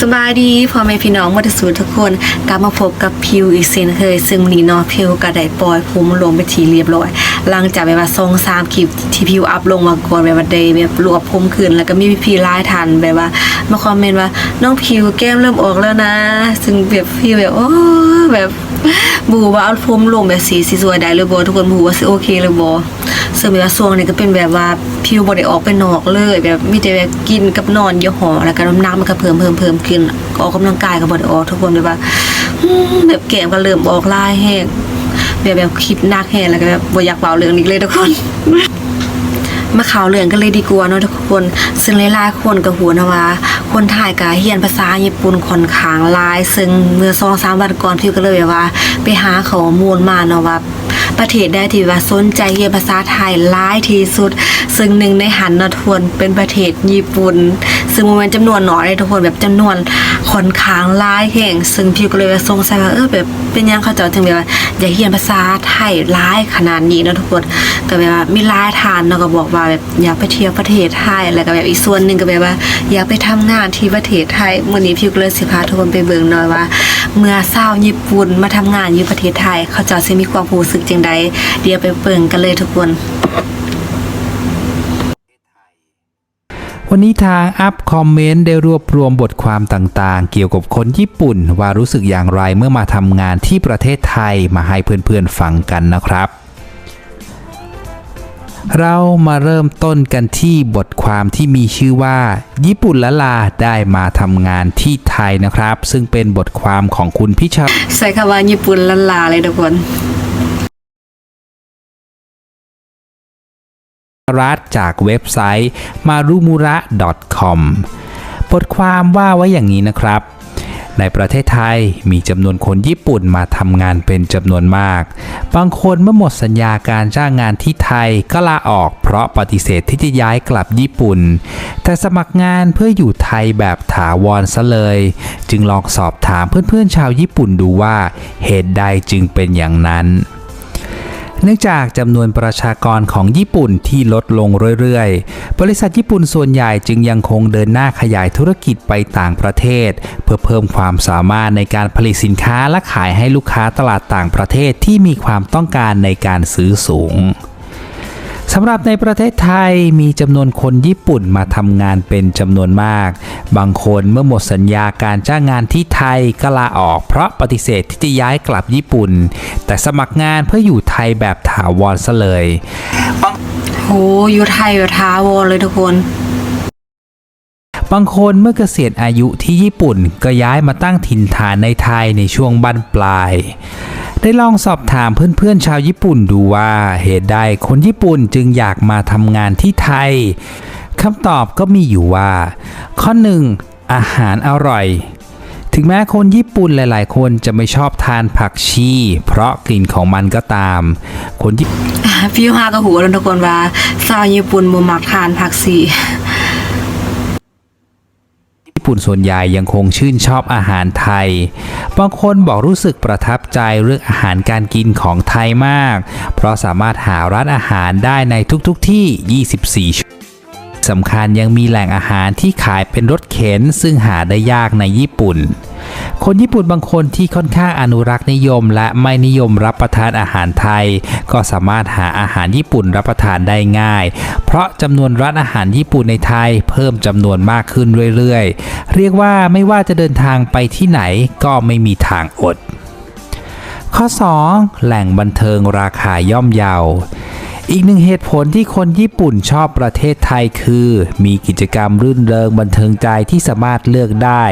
สบายดีพ่อแม่พี่น้องมาทุกสูทุกคนกลับมาพบกับพิวอีกเซนเคย ซึ่งนีนอพิวก็ไดปล่อยภูมิลงไปทีเรียบร้อย หลังจากแบบว่าทรงสามคลิปที่พิวอัพลงมาก่อนแบบว่าเดย์แบบรวบภูมิขึ้นแล้วก็มีพี่ไลน์ทันแบบว่ามาคอมเมนต์ว่าน้องพิวแก้มเริ่มออกแล้วนะ ซึ่งแบบพี่แบบโอ้แบบ บูว่าเอาภูมิลงแบบสีสีสวยได้เลยบ่ทุกคนบูว่าสิโอเคเลยบ่ซึ่งแบบว่าช่วงนี้ก็เป็นแบบว่าพิวบ่ได้ออกไปนอกเลย แบบมีแต่แบบกินกับนอนอยู่หอแล้วก็น้ำหนักมันก็เพิ่มเพิ่มเพิ่มขึ้นออกกำลังกายก็บ่ได้ออกทุกคนแบบว่าแบบแก้มก็เริ่มออกลายแห้งแบบแบบคิดหนักแห้งแล้วก็แบบบ่อยากเบาเรื่องนี้เลยทุกคนมาข่าวเรื่องกันเลยดีกว่าเนาะทุกคนซึ่งหลายๆคนก็หัวนะว่า คนไทยก็เฮียนภาษาญี่ปุ่นค่อนข้างลาย ซึ่งเมื่อสองสามวันก่อนพี่ก็เลยแบบว่า ไปหาข้อมูลมาเนาะว่าประเทศได้ที่ว่าสนใจเรียนภาษาไทยหลายที่สุด ซึ่งหนึ่งในหันนทวนเป็นประเทศญี่ปุ่น ซึ่งมันเป็นจำนวนน้อยเลยทุกคนแบบจำนวนค่อนข้างหลายแห่งซึ่งพี่ก็เลยสงสัยว่าเออแบบเป็นยังเขาจะถึงแบบอยากเรียนภาษาไทยหลายขนาดนี้นะทุกคนก็แบบว่ามีหลายทานเนาก็บอกว่าแบบอยากไปเที่ยวประเทศไทยแล้วก็แบบอีกส่วนหนึ่งก็แบบว่า อยากไปทำงานที่ประเทศไทยมื้อนี้พี่ก็เลยสิพาทุกคนไปเบิ่งหน่อยว่า เมื่อชาวญี่ปุ่นมาทำงานอยู่ประเทศไทย เขาจะสิมีความรู้สึกจังใดเดี๋ยวไปเบิ่งกันเลยทุกคน วันนี้ทางอัพคอมเมนต์ได้รวบรวมบทความต่างๆ เกี่ยวกับคนญี่ปุ่น ว่ารู้สึกอย่างไรเมื่อมาทำงานที่ประเทศไทยมาให้เพื่อนๆฟังกันนะครับ เรามาเริ่มต้นกันที่บทความที่มีชื่อว่า ญี่ปุ่นละลาได้มาทำงานที่ไทยนะครับ ซึ่งเป็นบทความของคุณพิชาใส่คำว่าญี่ปุ่นละลาเลยทุกคน รัฐจากเว็บไซต์ marumura.com บทความว่าไว้อย่างนี้นะครับ ในประเทศไทยมีจำนวนคนญี่ปุ่นมาทำงานเป็นจำนวนมาก บางคนเมื่อหมดสัญญาการจ้างงานที่ไทยก็ลาออกเพราะปฏิเสธที่จะย้ายกลับญี่ปุ่น แต่สมัครงานเพื่ออยู่ไทยแบบถาวรซะเลย จึงลองสอบถามเพื่อนๆชาวญี่ปุ่นดูว่าเหตุใดจึงเป็นอย่างนั้น เนื่องจากจำนวนประชากรของญี่ปุ่นที่ลดลงเรื่อยๆ บริษัทญี่ปุ่นส่วนใหญ่จึงยังคงเดินหน้าขยายธุรกิจไปต่างประเทศ เพื่อเพิ่มความสามารถในการผลิตสินค้าและขายให้ลูกค้าตลาดต่างประเทศที่มีความต้องการในการซื้อสูง สำหรับในประเทศไทยมีจำนวนคนญี่ปุ่นมาทำงานเป็นจำนวนมาก บางคนเมื่อหมดสัญญาการจ้างงานที่ไทยก็ลาออกเพราะปฏิเสธที่จะย้ายกลับญี่ปุ่น แต่สมัครงานเพื่ออยู่ไทยแบบถาวรซะเลยโหอยู่ไทยแบบท้าวรเลยทุกคนบางคนเมื่อเกษียณอายุที่ญี่ปุ่นก็ย้ายมาตั้งถิ่นฐานในไทยในช่วงบั้นปลาย ได้ลองสอบถามเพื่อนๆชาวญี่ปุ่นดูว่าเหตุใดคนญี่ปุ่นจึงอยากมาทำงานที่ไทยคำตอบก็มีอยู่ว่า ข้อ 1. อาหารอร่อย ถึงแม้คนญี่ปุ่นหลาย ๆ คนจะไม่ชอบทานผักชี เพราะกลิ่นของมันก็ตาม คนญี่พี่ฮาก็หูแล้วทุกคนว่าชาวญี่ปุ่นบ่มักทานผักสี ญี่ปุ่นส่วนใหญ่ยังคงชื่นชอบอาหารไทย บางคนบอกรู้สึกประทับใจเรื่องอาหารการกินของไทยมาก เพราะสามารถหาร้านอาหารได้ในทุกๆทที่ 24 ชั่ว สำคัญยังมีแหล่งอาหารที่ขายเป็นรถเข็นซึ่งหาได้ยากในญี่ปุ่น คนญี่ปุ่นบางคนที่ค่อนข้างอนุรักษ์นิยม และไม่นิยมรับประทานอาหารไทย ก็สามารถหาอาหารญี่ปุ่นรับประทานได้ง่าย เพราะจำนวนร้านอาหารญี่ปุ่นในไทยเพิ่มจำนวนมากขึ้นเรื่อยๆ เรียกว่าไม่ว่าจะเดินทางไปที่ไหนก็ไม่มีทางอดข้อ 2. แหล่งบันเทิงราคาย่อมเยา อีกหนึ่งเหตุผลที่คนญี่ปุ่นชอบประเทศไทยคือ มีกิจกรรมรื่นเริงบันเทิงใจที่สามารถเลือกได้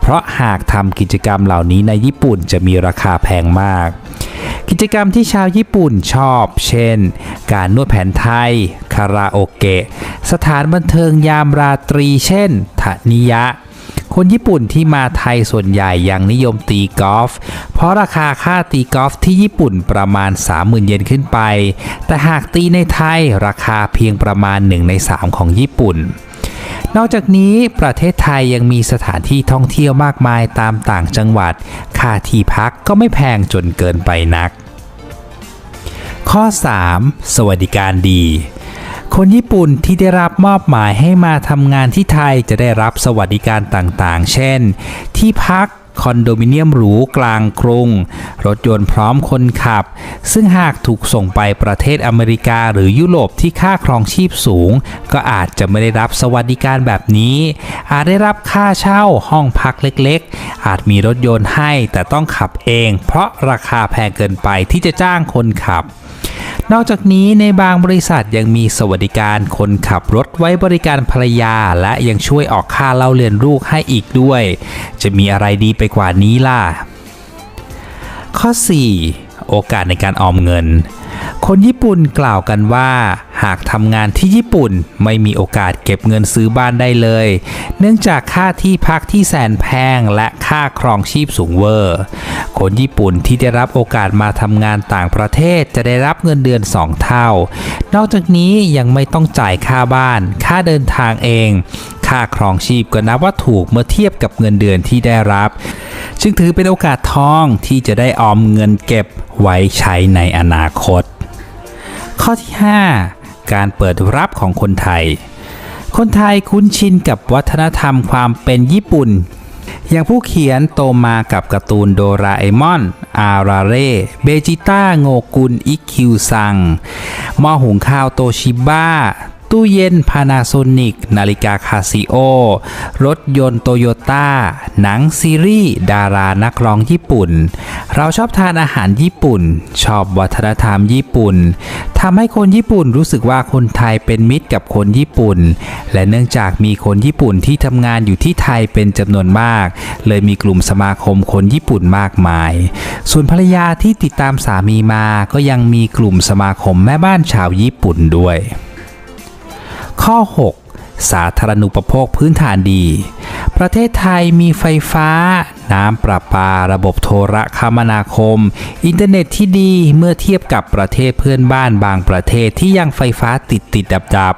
เพราะหากทำกิจกรรมเหล่านี้ในญี่ปุ่นจะมีราคาแพงมาก กิจกรรมที่ชาวญี่ปุ่นชอบ เช่น การนวดแผนไทย คาราโอเกะ สถานบันเทิงยามราตรี เช่นทนิยะ คนญี่ปุ่นที่มาไทยส่วนใหญ่ยังนิยมตีกอล์ฟ เพราะราคาค่าตีกอล์ฟที่ญี่ปุ่นประมาณ 30,000 เยนขึ้นไป แต่หากตีในไทยราคาเพียงประมาณ 1 ใน 3 ของญี่ปุ่นนอกจากนี้ประเทศไทยยังมีสถานที่ท่องเที่ยวมากมายตามต่างจังหวัด ค่าที่พักก็ไม่แพงจนเกินไปนัก ข้อ 3. สวัสดิการดี คนญี่ปุ่นที่ได้รับมอบหมายให้มาทำงานที่ไทยจะได้รับสวัสดิการต่างๆ เช่น ที่พักคอนโดมิเนียมหรูกลางกรุง รถยนต์พร้อมคนขับ ซึ่งหากถูกส่งไปประเทศอเมริกาหรือยุโรปที่ค่าครองชีพสูง ก็อาจจะไม่ได้รับสวัสดิการแบบนี้ อาจได้รับค่าเช่าห้องพักเล็กๆ อาจมีรถยนต์ให้แต่ต้องขับเอง เพราะราคาแพงเกินไปที่จะจ้างคนขับ นอกจากนี้ในบางบริษัทยังมีสวัสดิการคนขับรถไว้บริการภรรยา และยังช่วยออกค่าเล่าเรียนลูกให้อีกด้วย จะมีอะไรดีไปกว่านี้ล่ะ ข้อ 4 โอกาสในการออมเงิน คนญี่ปุ่นกล่าวกันว่า หากทำงานที่ญี่ปุ่นไม่มีโอกาสเก็บเงินซื้อบ้านได้เลย เนื่องจากค่าที่พักที่แสนแพงและค่าครองชีพสูงเวอร์ คนญี่ปุ่นที่ได้รับโอกาสมาทำงานต่างประเทศจะได้รับเงินเดือน 2 เท่า นอกจากนี้ยังไม่ต้องจ่ายค่าบ้าน ค่าเดินทางเอง ค่าครองชีพก็นับว่าถูกเมื่อเทียบกับเงินเดือนที่ได้รับ จึงถือเป็นโอกาสทองที่จะได้ออมเงินเก็บไว้ใช้ในอนาคต ข้อที่ 5 การเปิดรับของคนไทย คนไทยคุ้นชินกับวัฒนธรรมความเป็นญี่ปุ่น อย่างผู้เขียนโตมากับการ์ตูนโดราเอมอน อาราเร่ เบจิต้า โงกุล อิคิวซังหม้อหุงข้าวโตชิบ้า ตู้เย็นพานาโซนิกนาฬิกาคาซิโอรถยนต์โตโยต้าหนังซีรีส์ ดารานักร้องญี่ปุ่น เราชอบทานอาหารญี่ปุ่น ชอบวัฒนธรรมญี่ปุ่นทำให้คนญี่ปุ่นรู้สึกว่าคนไทยเป็นมิตรกับคนญี่ปุ่น และเนื่องจากมีคนญี่ปุ่นที่ทำงานอยู่ที่ไทยเป็นจำนวนมาก เลยมีกลุ่มสมาคมคนญี่ปุ่นมากมาย ส่วนภรรยาที่ติดตามสามีมาก็ยังมีกลุ่มสมาคมแม่บ้านชาวญี่ปุ่นด้วย ข้อ 6 สาธารณูปโภคพื้นฐานดี ประเทศไทยมีไฟฟ้า น้ำประปา ระบบโทรคมนาคม อินเทอร์เน็ตที่ดีเมื่อเทียบกับประเทศเพื่อนบ้านบางประเทศที่ยังไฟฟ้าติดติดดับดับ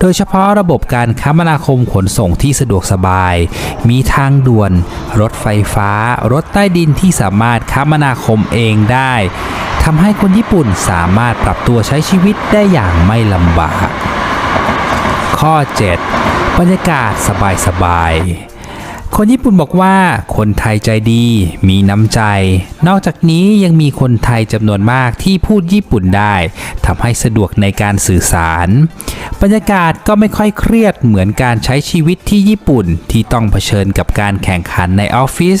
โดยเฉพาะระบบการคมนาคมขนส่งที่สะดวกสบาย มีทางด่วน รถไฟฟ้า รถใต้ดินที่สามารถคมนาคมเองได้ทำให้คนญี่ปุ่นสามารถปรับตัวใช้ชีวิตได้อย่างไม่ลำบาก ข้อ 7 บรรยากาศสบายๆ คนญี่ปุ่นบอกว่าคนไทยใจดี มีน้ำใจ นอกจากนี้ยังมีคนไทยจำนวนมากที่พูดญี่ปุ่นได้ทำให้สะดวกในการสื่อสาร บรรยากาศก็ไม่ค่อยเครียดเหมือนการใช้ชีวิตที่ญี่ปุ่นที่ต้องเผชิญกับการแข่งขันในออฟฟิศ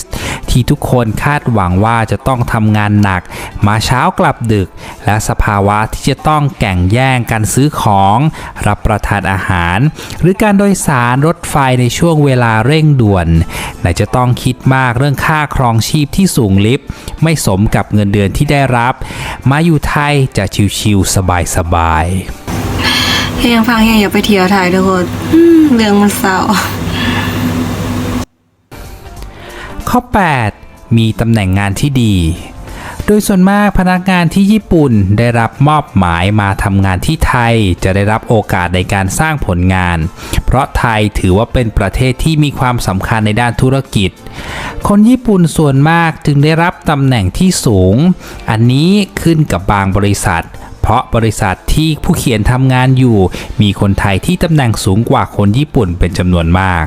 ที่ทุกคนคาดหวังว่าจะต้องทำงานหนัก มาเช้ากลับดึก และสภาวะที่จะต้องแข่งแย่งกันซื้อของ รับประทานอาหาร หรือการโดยสารรถไฟในช่วงเวลาเร่งด่วนไหนจะต้องคิดมากเรื่องค่าครองชีพที่สูงลิฟต์ไม่สมกับเงินเดือนที่ได้รับ มาอยู่ไทยจะชิวๆสบายๆเฮียงฟังเฮียงอยากไปเที่ยวไทยทุกคนอืมเรื่องมันเศร้าข้อ 8 มีตำแหน่งงานที่ดี โดยส่วนมากพนักงานที่ญี่ปุ่นได้รับมอบหมายมาทำงานที่ไทยจะได้รับโอกาสในการสร้างผลงาน เพราะไทยถือว่าเป็นประเทศที่มีความสำคัญในด้านธุรกิจ คนญี่ปุ่นส่วนมากจึงได้รับตำแหน่งที่สูง อันนี้ขึ้นกับบางบริษัท เพราะบริษัทที่ผู้เขียนทำงานอยู่ มีคนไทยที่ตำแหน่งสูงกว่าคนญี่ปุ่นเป็นจำนวนมาก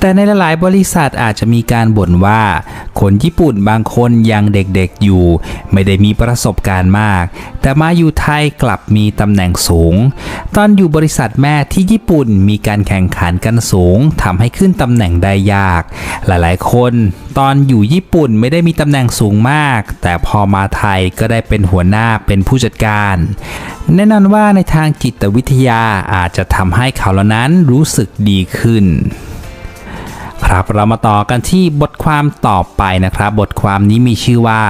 แต่ในหลายๆ บริษัทอาจจะมีการบ่นว่า คนญี่ปุ่นบางคนยังเด็กๆอยู่ ไม่ได้มีประสบการณ์มาก แต่มาอยู่ไทยกลับมีตำแหน่งสูง ตอนอยู่บริษัทแม่ที่ญี่ปุ่นมีการแข่งขันกันสูงทำให้ขึ้นตำแหน่งได้ยาก หลายๆ คนตอนอยู่ญี่ปุ่นไม่ได้มีตำแหน่งสูงมาก แต่พอมาไทยก็ได้เป็นหัวหน้าเป็นผู้จัดการแน่นอนว่าในทางจิตวิทยาอาจจะทำให้เขาเหล่านั้นรู้สึกดีขึ้น ครับเรามาต่อกันที่บทความต่อไปนะครับ บทความนี้มีชื่อว่า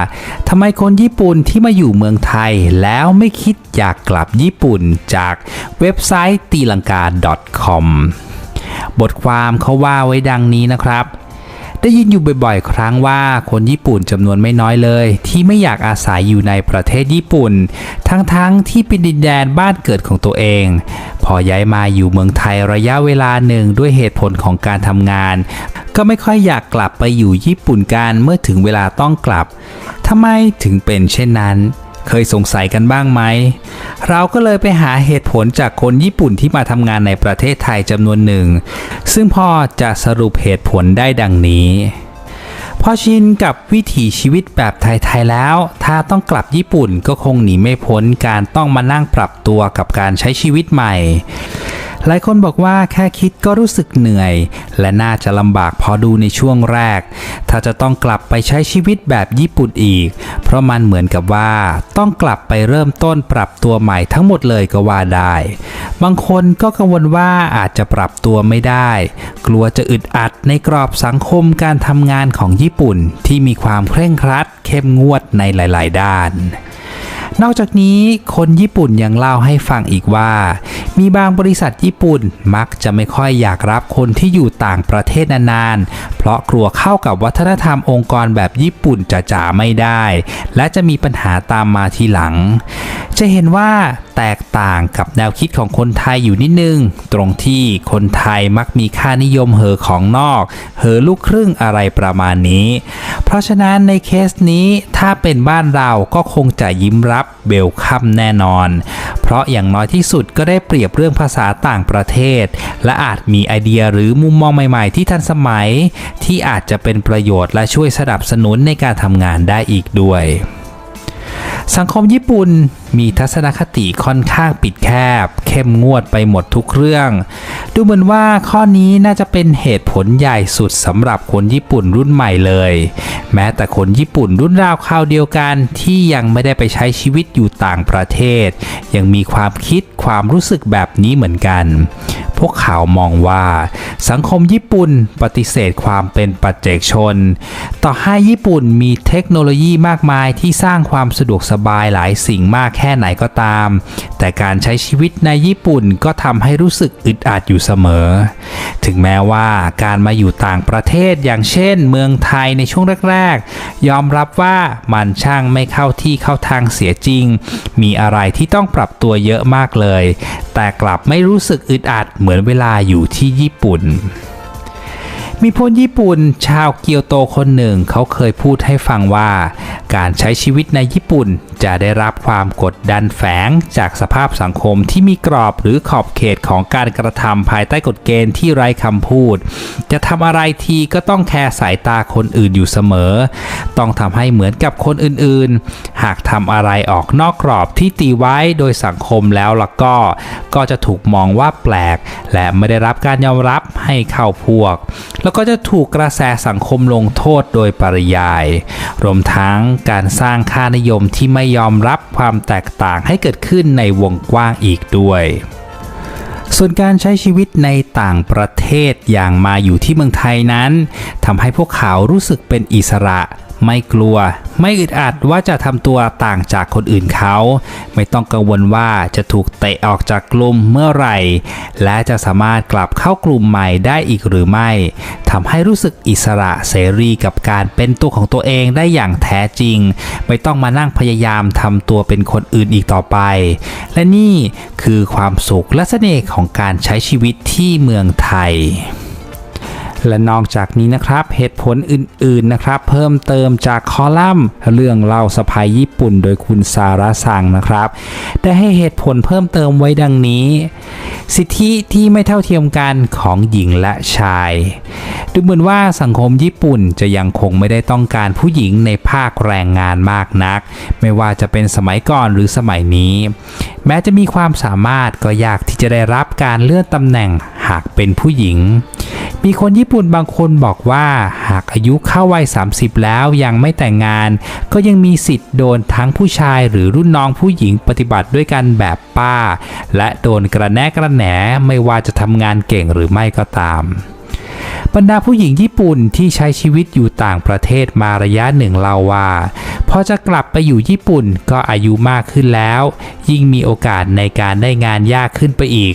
ทำไมคนญี่ปุ่นที่มาอยู่เมืองไทยแล้วไม่คิดอยากกลับญี่ปุ่นจากเว็บไซต์ตีลังกา .com บทความเขาว่าไว้ดังนี้นะครับ ได้ยินอยู่บ่อยๆ ครั้งว่าคนญี่ปุ่นจำนวนไม่น้อยเลย ที่ไม่อยากอาศัยอยู่ในประเทศญี่ปุ่น ทั้งๆที่เป็นดินแดนบ้านเกิดของตัวเอง พอย้ายมาอยู่เมืองไทยระยะเวลาหนึ่งด้วยเหตุผลของการทำงาน ก็ไม่ค่อยอยากกลับไปอยู่ญี่ปุ่นกันเมื่อถึงเวลาต้องกลับทำไมถึงเป็นเช่นนั้น เคยสงสัยกันบ้างไหม เราก็เลยไปหาเหตุผลจากคนญี่ปุ่นที่มาทำงานในประเทศไทยจำนวนหนึ่ง ซึ่งพ่อจะสรุปเหตุผลได้ดังนี้ พอชินกับวิถีชีวิตแบบไทยๆแล้ว ถ้าต้องกลับญี่ปุ่นก็คงหนีไม่พ้นการต้องมานั่งปรับตัวกับการใช้ชีวิตใหม่ หลายคนบอกว่าแค่คิดก็รู้สึกเหนื่อย และน่าจะลำบากพอดูในช่วงแรก ถ้าจะต้องกลับไปใช้ชีวิตแบบญี่ปุ่นอีก เพราะมันเหมือนกับว่าต้องกลับไปเริ่มต้นปรับตัวใหม่ทั้งหมดเลยก็ว่าได้ บางคนก็กังวลว่าอาจจะปรับตัวไม่ได้ กลัวจะอึดอัดในกรอบสังคมการทำงานของญี่ปุ่นที่มีความเคร่งครัด เข้มงวดในหลาย ๆ ด้านนอกจากนี้คนญี่ปุ่นยังเล่าให้ฟังอีกว่ามีบางบริษัทญี่ปุ่นมักจะไม่ค่อยอยากรับคนที่อยู่ต่างประเทศนานๆ เพราะกลัวเข้ากับวัฒนธรรมองค์กรแบบญี่ปุ่นจ๋าๆไม่ได้ และจะมีปัญหาตามมาทีหลัง จะเห็นว่าแตกต่างกับแนวคิดของคนไทยอยู่นิดนึง ตรงที่คนไทยมักมีค่านิยมเหอของนอก เหอลูกครึ่งอะไรประมาณนี้ เพราะฉะนั้นในเคสนี้ถ้าเป็นบ้านเราก็คงจะยิ้มรับเบลคัมแน่นอน เพราะอย่างน้อยที่สุดก็ได้เปรียบเรื่องภาษาต่างประเทศ และอาจมีไอเดียหรือมุมมองใหม่ๆ ที่ทันสมัย ที่อาจจะเป็นประโยชน์และช่วยสนับสนุนในการทำงานได้อีกด้วย สังคมญี่ปุ่นมีทัศนคติค่อนข้างปิดแคบ เข้มงวดไปหมดทุกเรื่อง ดูเหมือนว่าข้อนี้น่าจะเป็นเหตุผลใหญ่สุดสำหรับคนญี่ปุ่นรุ่นใหม่เลย แม้แต่คนญี่ปุ่นรุ่นราวคราวเดียวกันที่ยังไม่ได้ไปใช้ชีวิตอยู่ต่างประเทศ ยังมีความคิดความรู้สึกแบบนี้เหมือนกัน วกเขามองว่า สังคมญี่ปุ่นปฏิเสธความเป็นปัจเจกชน ต่อให้ญี่ปุ่นมีเทคโนโลยีมากมายที่สร้างความสะดวกสบายหลายสิ่งมากแค่ไหนก็ตาม แต่การใช้ชีวิตในญี่ปุ่นก็ทำให้รู้สึกอึดอัดอยู่เสมอ ถึงแม้ว่าการมาอยู่ต่างประเทศอย่างเช่น เมืองไทยในช่วงแรกๆ ยอมรับว่ามันช่างไม่เข้าที่เข้าทางเสียจริง มีอะไรที่ต้องปรับตัวเยอะมากเลย แต่กลับไม่รู้สึกอึดอัดเหมือนเวลาอยู่ที่ญี่ปุ่น มีพลญี่ปุ่นชาวเกียวโตคนหนึ่งเขาเคยพูดให้ฟังว่า การใช้ชีวิตในญี่ปุ่น จะได้รับความกดดันแฝงจากสภาพสังคมที่มีกรอบหรือขอบเขตของการกระทำภายใต้กฎเกณฑ์ที่ไร้คำพูด จะทำอะไรทีก็ต้องแคร์สายตาคนอื่นอยู่เสมอ ต้องทำให้เหมือนกับคนอื่นๆ หากทำอะไรออกนอกกรอบที่ตีไว้โดยสังคมแล้วล่ะก็ ก็จะถูกมองว่าแปลก และไม่ได้รับการยอมรับให้เข้าพวก แล้วก็จะถูกกระแสสังคมลงโทษโดยปริยาย รวมทั้งการสร้างค่านิยมที่ไม่ยอมรับความแตกต่างให้เกิดขึ้นในวงกว้างอีกด้วย ส่วนการใช้ชีวิตในต่างประเทศอย่างมาอยู่ที่เมืองไทยนั้นทำให้พวกเขารู้สึกเป็นอิสระ ไม่กลัว ไม่อึดอัดว่าจะทำตัวต่างจากคนอื่นเขา ไม่ต้องกังวลว่าจะถูกเตะออกจากกลุ่มเมื่อไหร่ และจะสามารถกลับเข้ากลุ่มใหม่ได้อีกหรือไม่ทำให้รู้สึกอิสระเสรีกับการเป็นตัวของตัวเองได้อย่างแท้จริง ไม่ต้องมานั่งพยายามทำตัวเป็นคนอื่นอีกต่อไป และนี่คือความสุขและเสน่ห์ของการใช้ชีวิตที่เมืองไทย และนอกจากนี้นะครับเหตุผลอื่นๆนะครับ เพิ่มเติมจากคอลัมน์ เรื่องเล่าสะพายญี่ปุ่นโดยคุณสาระสังนะครับ ได้ให้เหตุผลเพิ่มเติมไว้ดังนี้ สิทธิที่ไม่เท่าเทียมกันของหญิงและชาย ดูเหมือนว่าสังคมญี่ปุ่นจะยังคงไม่ได้ต้องการผู้หญิงในภาคแรงงานมากนัก ไม่ว่าจะเป็นสมัยก่อนหรือสมัยนี้ แม้จะมีความสามารถก็ยากที่จะได้รับการเลื่อนตำแหน่งหากเป็นผู้หญิง มีคนญี่ปุ่นบางคนบอกว่าหากอายุเข้าวัย 30 แล้วยังไม่แต่งงาน ก็ยังมีสิทธิ์โดนทั้งผู้ชายหรือรุ่นน้องผู้หญิงปฏิบัติด้วยกันแบบป้า และโดนกระแนะกระแหนไม่ว่าจะทำงานเก่งหรือไม่ก็ตาม บรรดาผู้หญิงญี่ปุ่นที่ใช้ชีวิตอยู่ต่างประเทศมาระยะหนึ่งเล่าว่า พอจะกลับไปอยู่ญี่ปุ่นก็อายุมากขึ้นแล้ว ยิ่งมีโอกาสในการได้งานยากขึ้นไปอีก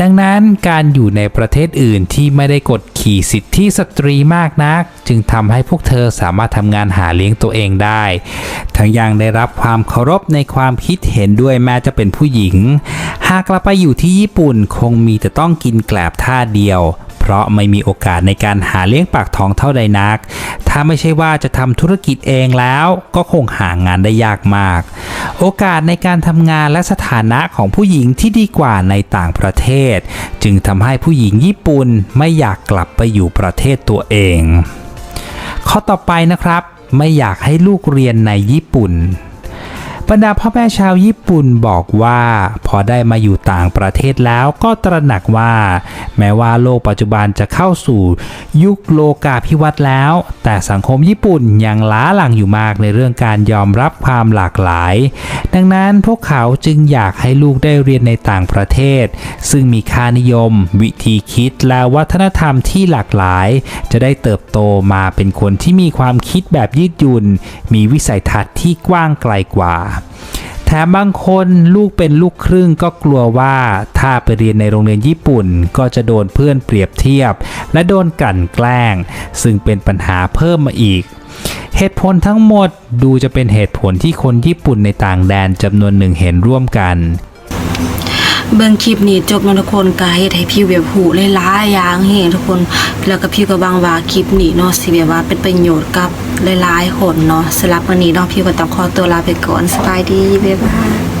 ดังนั้นการอยู่ในประเทศอื่นที่ไม่ได้กดขี่สิทธิสตรีมากนัก จึงทำให้พวกเธอสามารถทำงานหาเลี้ยงตัวเองได้ ทั้งยังได้รับความเคารพในความคิดเห็นด้วยแม้จะเป็นผู้หญิง หากกลับไปอยู่ที่ญี่ปุ่นคงมีแต่ต้องกินแกลบท่าเดียว เพเพราะไม่มีโอกาสในการหาเลี้ยงปากท้องเท่าใดนัก ถ้าไม่ใช่ว่าจะทำธุรกิจเองแล้วก็คงหางานได้ยากมาก โอกาสในการทำงานและสถานะของผู้หญิงที่ดีกว่าในต่างประเทศ จึงทำให้ผู้หญิงญี่ปุ่นไม่อยากกลับไปอยู่ประเทศตัวเอง ข้อต่อไปนะครับ ไม่อยากให้ลูกเรียนในญี่ปุ่น บรรดาพ่อแม่ชาวญี่ปุ่นบอกว่า พอได้มาอยู่ต่างประเทศแล้วก็ตระหนักว่า แม้ว่าโลกปัจจุบันจะเข้าสู่ ยุคโลกาภิวัตน์แล้ว แต่สังคมญี่ปุ่นยังล้าหลังอยู่มากในเรื่องการยอมรับความหลากหลาย ดังนั้นพวกเขาจึงอยากให้ลูกได้เรียนในต่างประเทศ ซึ่งมีค่านิยม วิธีคิดและวัฒนธรรมที่หลากหลาย จะได้เติบโตมาเป็นคนที่มีความคิดแบบยืดหยุ่นมีวิสัยทัศน์ที่กว้างไกลกว่าแถมบางคนลูกเป็นลูกครึ่งก็กลัวว่าถ้าไปเรียนในโรงเรียนญี่ปุ่น ก็จะโดนเพื่อนเปรียบเทียบ และโดนกลั่นแกล้ง ซึ่งเป็นปัญหาเพิ่มมาอีกเหตุผลทั้งหมดดูจะเป็นเหตุผลที่คนญี่ปุ่นในต่างแดนจำนวนหนึ่งเห็นร่วมกัน เบิ่งคลิปนี้จบเนาะทุกคนก็เฮ็ดให้พี่แบบหูหลายๆอย่างเฮงทุกคน แล้วก็พี่ก็บางว่าคลิปนี้เนาะสิแบบว่าเป็นประโยชน์กับหลายๆคนเนาะสำหรับวันนี้เนาะพี่ก็ต้องขอตัวลาไปก่อนสบายดีบ๊ายบาย